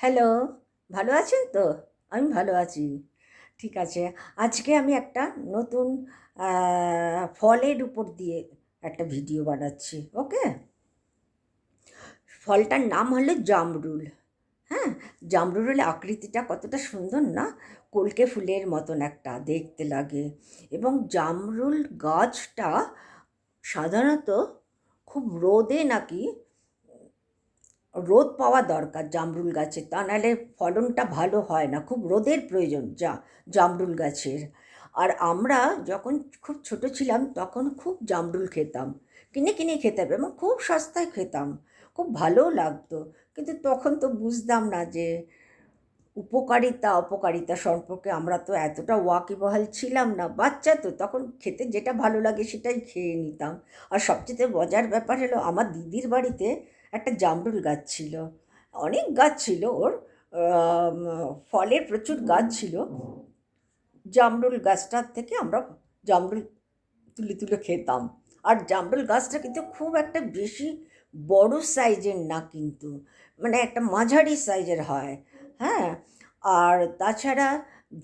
Hello, ভালো আছেন তো? আমি ভালো আছি। ঠিক আছে, আজকে আমি একটা নতুন ফলের উপর দিয়ে একটা ভিডিও বানাচ্ছি, ওকে? ফলটার নাম হলো জামরুল হ্যাঁ? জামরুলের আকৃতিটা কতটা সুন্দর না? কলকে ফুলের মতন একটা দেখতে লাগে। এবং জামরুল গাছটা সাধারণত খুব রোদে নাকি রোদ পাওয়া দরকার জামরুল গাছে, তা নাহলে ফলনটা ভালো হয় না। খুব রোদের প্রয়োজন যা জামরুল গাছের। আর আমরা যখন খুব ছোট ছিলাম, তখন খুব জামরুল খেতাম। কিনে কিনে খেতাম এবং খুব সস্তায় খেতাম। খুব ভালোও লাগতো। কিন্তু তখন তো বুঝতাম না যে উপকারিতা, অপকারিতা সম্পর্কে আমরা তো এতটা ওয়াকিবহাল ছিলাম না। বাচ্চা তো, তখন খেতে যেটা ভালো লাগে সেটাই খেয়ে নিতাম। আর সবচেয়ে মজার ব্যাপার হলো, আমার দিদির বাড়িতে একটা জামরুল গাছ ছিল। অনেক গাছ ছিল ওর ফলের প্রচুর গাছ ছিল। জামরুল গাছটার থেকে আমরা জামরুল তুলে তুলে খেতাম। আর জামরুল গাছটা কিন্তু খুব একটা বেশি বড় সাইজের না কিন্তু মানে একটা মাঝারি সাইজের হয়। হ্যাঁ আর তাছাড়া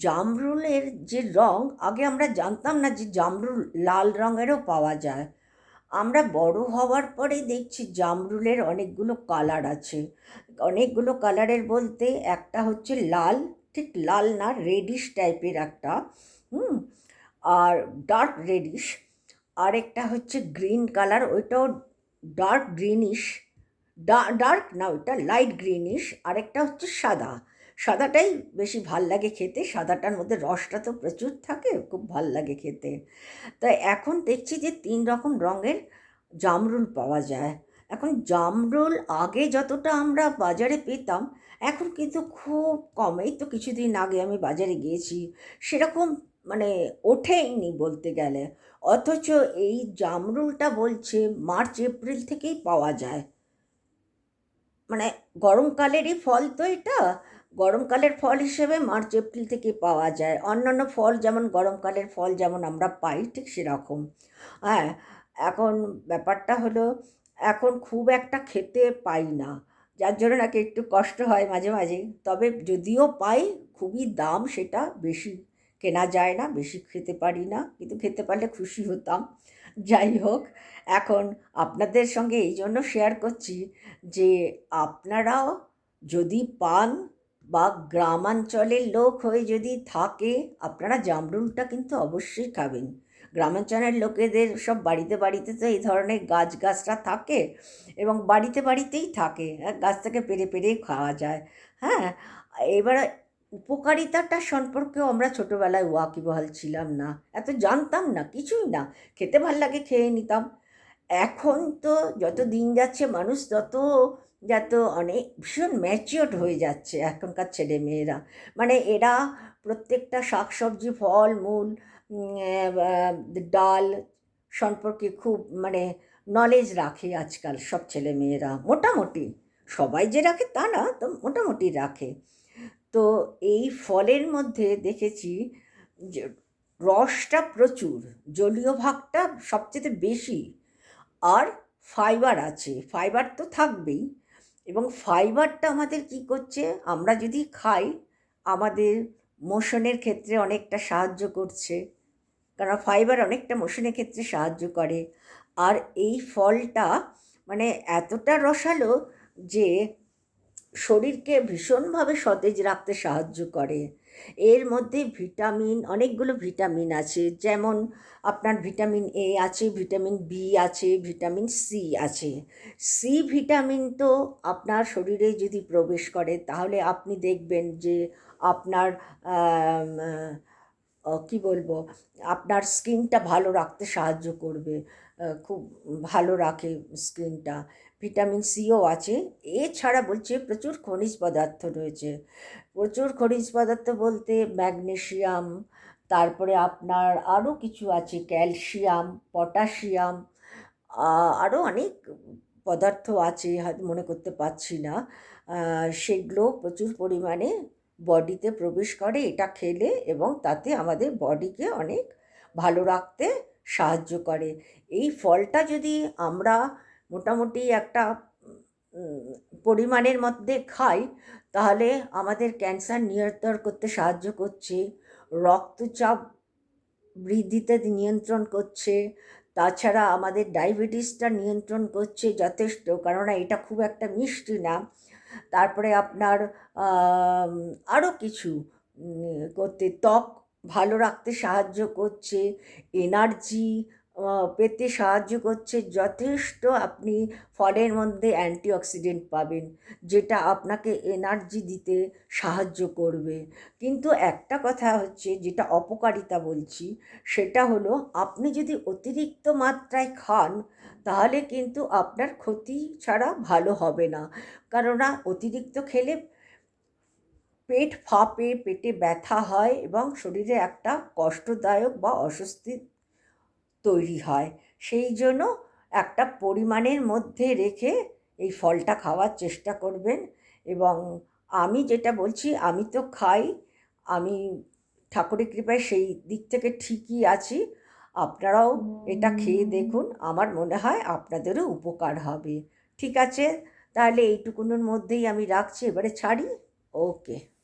জামরুলের যে রং, আগে আমরা জানতাম না যে জামরুল লাল রঙেরও পাওয়া যায়। আমরা বড় হওয়ার পরে দেখছি জামরুলের অনেকগুলো কালার আছে। অনেকগুলো কালারের বলতে একটা হচ্ছে লাল, ঠিক লাল না রেডিশ টাইপের একটা, হুম, আর ডার্ক রেডিশ আরেকটা হচ্ছে গ্রিন কালার ওইটাও ডার্ক গ্রিনিশ ডার্ক না, ওইটা লাইট গ্রিনিশ আরেকটা হচ্ছে সাদা। সাদাটাই বেশি ভালো লাগে খেতে, সাদাটার মধ্যে রসটা তো প্রচুর থাকে, খুব ভালো লাগে খেতে। তাই এখন দেখছি যে তিন রকম রঙের জামরুল পাওয়া যায়। এখন জামরুল আগে যতটা আমরা বাজারে পেতাম, এখন কিন্তু খুব কম। এই তো কিছুদিন আগে আমি বাজারে গিয়েছি, সেরকম মানে ওঠেইনি বলতে গেলে। অথচ এই জামরুলটা বলছে মার্চ, এপ্রিল থেকেই পাওয়া যায়। মানে গরমকালেরই ফল তো এটা গরমকালের ফল হিসেবে মার্চ, এপ্রিল থেকে পাওয়া যায়। অন্যান্য ফল যেমন গরমকালের ফল যেমন আমরা পাই, ঠিক সেরকম। হ্যাঁ এখন ব্যাপারটা হলো, এখন খুব একটা খেতে পাই না। যার জন্য নাকি একটু কষ্ট হয় মাঝে মাঝে তবে যদিও পাই, খুবই দাম সেটা বেশি। কেনা যায় না, বেশি খেতে পারি না, কিন্তু খেতে পারলে খুশি হতাম। যাই হোক, এখন আপনাদের সঙ্গে এই জন্য শেয়ার করছি যে আপনারাও যদি পান বা গ্রামাঞ্চলের লোক হয়ে যদি থাকে আপনারা জামরুলটা কিন্তু অবশ্যই খাবেন। গ্রামাঞ্চলের লোকেদের সব বাড়িতে বাড়িতে তো এই ধরনের গাছ গাছটা থাকে এবং বাড়িতে বাড়িতেই থাকে। হ্যাঁ, গাছ থেকে পেরে পেরেই খাওয়া যায়। হ্যাঁ এবার উপকারিতাটা সম্পর্কেও আমরা ছোটোবেলায় ওয়াকিবহাল ছিলাম না। এত জানতাম না কিছুই না। খেতে ভালো লাগে খেয়ে নিতাম। এখন তো যত দিন যাচ্ছে মানুষ তত যত অনেক, ভীষণ ম্যাচিওর হয়ে যাচ্ছে এখনকার ছেলে মেয়েরা মানে এরা প্রত্যেকটা শাকসবজি ফল মূল ডাল সম্পর্কে খুব মানে নলেজ রাখে আজকাল সব ছেলে মেয়েরা মোটামুটি সবাই যে রাখে তা না, তো মোটামুটি রাখে। তো এই ফলের মধ্যে দেখেছি যে রসটা প্রচুর, জলীয় ভাগটা সবচেয়ে বেশি। আর ফাইবার আছে ফাইবার তো থাকবেই। এবং ফাইবারটা আমাদের কি করছে? আমরা যদি খাই, আমাদের মোশনের ক্ষেত্রে অনেকটা সাহায্য করছে। কারণ ফাইবার অনেকটা মোশনের ক্ষেত্রে সাহায্য করে। আর এই ফলটা মানে এতটা রসালো যে শরীরকে ভীষণভাবে সতেজ রাখতে সাহায্য করে। এর মধ্যে ভিটামিন, অনেকগুলো ভিটামিন আছে। যেমন আপনার ভিটামিন এ আছে, ভিটামিন বি আছে, ভিটামিন সি আছে। সি ভিটামিন তো আপনার শরীরে যদি প্রবেশ করে, তাহলে আপনি দেখবেন যে আপনার কী বলব, আপনার স্কিনটা ভালো রাখতে সাহায্য করবে। খুব ভালো রাখে স্কিনটা। ভিটামিন সিও আছে। এছাড়া বলছে প্রচুর খনিজ পদার্থ রয়েছে। প্রচুর খনিজ পদার্থ বলতে ম্যাগনেশিয়াম, তারপরে আপনার আরও কিছু আছে, ক্যালসিয়াম, পটাশিয়াম আরও অনেক পদার্থ আছে মনে করতে পারছি না। সেগুলো প্রচুর পরিমাণে বডিতে প্রবেশ করে। এটা খেলে এবং তাতে আমাদের বডিকে অনেক ভালো রাখতে সাহায্য করে। এই ফলটা যদি আমরা মোটামুটি একটা পরিমাণের মধ্যে খাই, তাহলে আমাদের ক্যান্সার নিয়ন্ত্রণ করতে সাহায্য করছে, রক্তচাপ বৃদ্ধিতে নিয়ন্ত্রণ করছে, তাছাড়া আমাদের ডায়াবেটিসটা নিয়ন্ত্রণ করছে যথেষ্ট, কেননা এটা খুব একটা মিষ্টি না। তারপরে আপনার আরও কিছু করতে ত্বক ভালো রাখতে সাহায্য করছে এনার্জি পেতে সাহায্য করছে, যথেষ্ট আপনি ফলের মধ্যে অ্যান্টিঅক্সিডেন্ট পাবেন, যেটা আপনাকে এনার্জি দিতে সাহায্য করবে। কিন্তু একটা কথা হচ্ছে, যেটা অপকারিতা বলছি, সেটা হলো আপনি যদি অতিরিক্ত মাত্রায় খান, তাহলে কিন্তু আপনার ক্ষতি ছাড়া ভালো হবে না। কেননা অতিরিক্ত খেলে পেট ফাঁপে, পেটে ব্যথা হয় এবং শরীরে একটা কষ্টদায়ক বা অস্বস্তি তৈরি হয়। সেই জন্য একটা পরিমাণের মধ্যে রেখে এই ফলটা খাওয়ার চেষ্টা করবেন এবং আমি যেটা বলছি, আমি তো খাই, আমি ঠাকুরের কৃপায় সেই দিক থেকে ঠিকই আছি। আপনারাও এটা খেয়ে দেখুন, আমার মনে হয় আপনাদেরও উপকার হবে। ঠিক আছে? তাহলে এইটুকুনের মধ্যেই আমি রাখছি, এবারে ছাড়ি? ওকে।